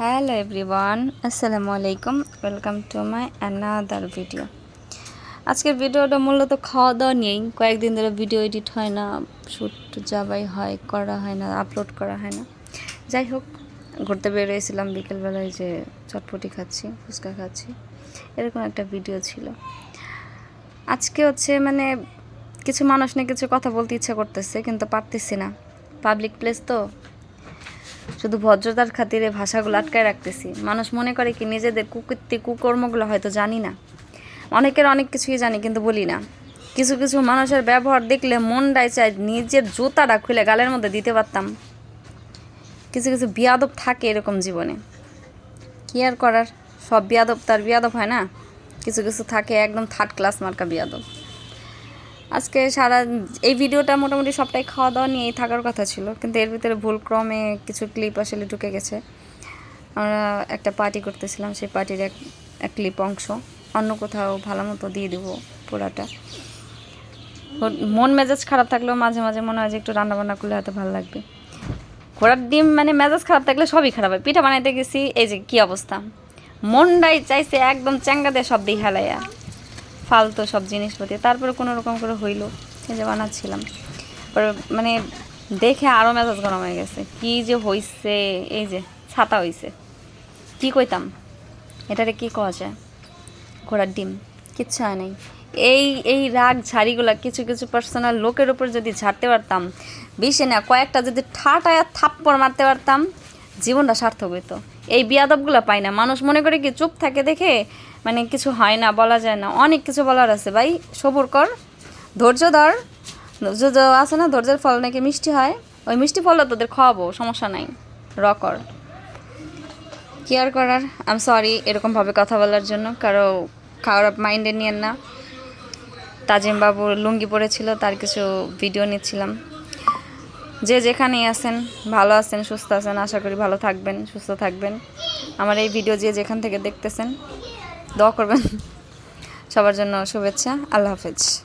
Hello everyone আসসালামু আলাইকুম welcome to my another video আজকের ভিডিওটা মূলত খাওয়া দাওয়া নিয়েই, কয়েকদিন ধরে ভিডিও এডিট হয় না শ্যুট যাবাই হয়, করা হয় না আপলোড করা হয় না। যাই হোক, ঘুরতে বেরিয়েছিলাম বিকেলবেলায় যে চটপটি খাচ্ছি, ফুচকা খাচ্ছি, এরকম একটা ভিডিও ছিল। আজকে হচ্ছে মানে কিছু মানুষ নিয়ে কিছু কথা বলতে ইচ্ছা করতেছে, কিন্তু পারতেছি না। পাবলিক প্লেস তো শুধু ভদ্রতার খাতিরে ভাষাগুলো আটকায় রাখতেছি। মানুষ মনে করে কি নিজেদের কুকৃতি কুকর্মগুলো হয়তো জানি না। অনেকের অনেক কিছুই জানি কিন্তু বলি না। কিছু কিছু মানুষের ব্যবহার দেখলে মনটাই চায় নিজের জুতাটা খুলে গালের মধ্যে দিতে পারতাম। কিছু কিছু বিয়াদব থাকে এরকম জীবনে। কি আর করার? সব বিয়াদব তার বিয়াদব হয় না? কিছু কিছু থাকে একদম থার্ড ক্লাস মার্কা বিয়াদব। আজকে সারা এই ভিডিওটা মোটামুটি সবটাই খাওয়া দাওয়া নিয়েই থাকার কথা ছিল, কিন্তু এর ভিতরে ভুলক্রমে কিছু ক্লিপ আসলে ঢুকে গেছে। আমরা একটা পার্টি করতেছিলাম, সেই পার্টির এক এক ক্লিপ অংশ। অন্য কোথাও ভালো মতো দিয়ে দেবো পুরাটা। মন মেজাজ খারাপ থাকলেও মাঝে মাঝে মনে হয় যে একটু রান্না বান্না করলে হয়তো ভালো লাগবে। ঘোড়ার ডিম মানে মেজাজ খারাপ থাকলে সবই খারাপ হয়। পিঠা বানাইতে গেছি, এই যে কী অবস্থা। মনটাই চাইছে একদম চ্যাঙ্গা দিয়ে সব দিয়ে হেলাইয়া। ফালতু সব জিনিসপাতি। তারপরে কোনো রকম করে হইল যে বানাচ্ছিলাম। মানে দেখে আরও মেজাজ গরম হয়ে গেছে। কি যে হইছে, এই যে ছাতা হইছে। কি কইতাম? এটারে কি কওয়া যায়? ঘোড়ার ডিম। কিচ্ছু হয় নাই। এই এই রাগ ঝাড়িগুলা কিছু কিছু পার্সোনাল লোকের উপর যদি ঝাড়তে পারতাম বেশি না কয়েকটা যদি ঠাটায় থাপ্পড় মারতে পারতাম, জীবনটা সার্থক হইতো। এই বিয়াদবগুলো পাই না। মানুষ মনে করে কি চুপ থাকে দেখে? মানে কিছু হয় না, বলা যায় না। অনেক কিছু বলার আছে ভাই। সবুর কর, ধৈর্য ধর। ধৈর্য আছে না, ধৈর্যের ফল নাকি মিষ্টি হয়? ওই মিষ্টি ফলও তোদের খাওয়াবো, সমস্যা নাই। র কর। কি আর করার? আম সরি এরকমভাবে কথা বলার জন্য। কারও খারাপ মাইন্ডে নিয়েন না। তাজিম বাবু লুঙ্গি পরেছিল, তার কিছু ভিডিও নিচ্ছিলাম। যে যেখানেই আছেন, ভালো আছেন, সুস্থ আছেন, আশা করি ভালো থাকবেন, সুস্থ থাকবেন। আমার এই ভিডিও যে যেখান থেকে দেখতেছেন, দোয়া করবেন। সবার জন্য শুভেচ্ছা, আল্লাহ হাফেজ।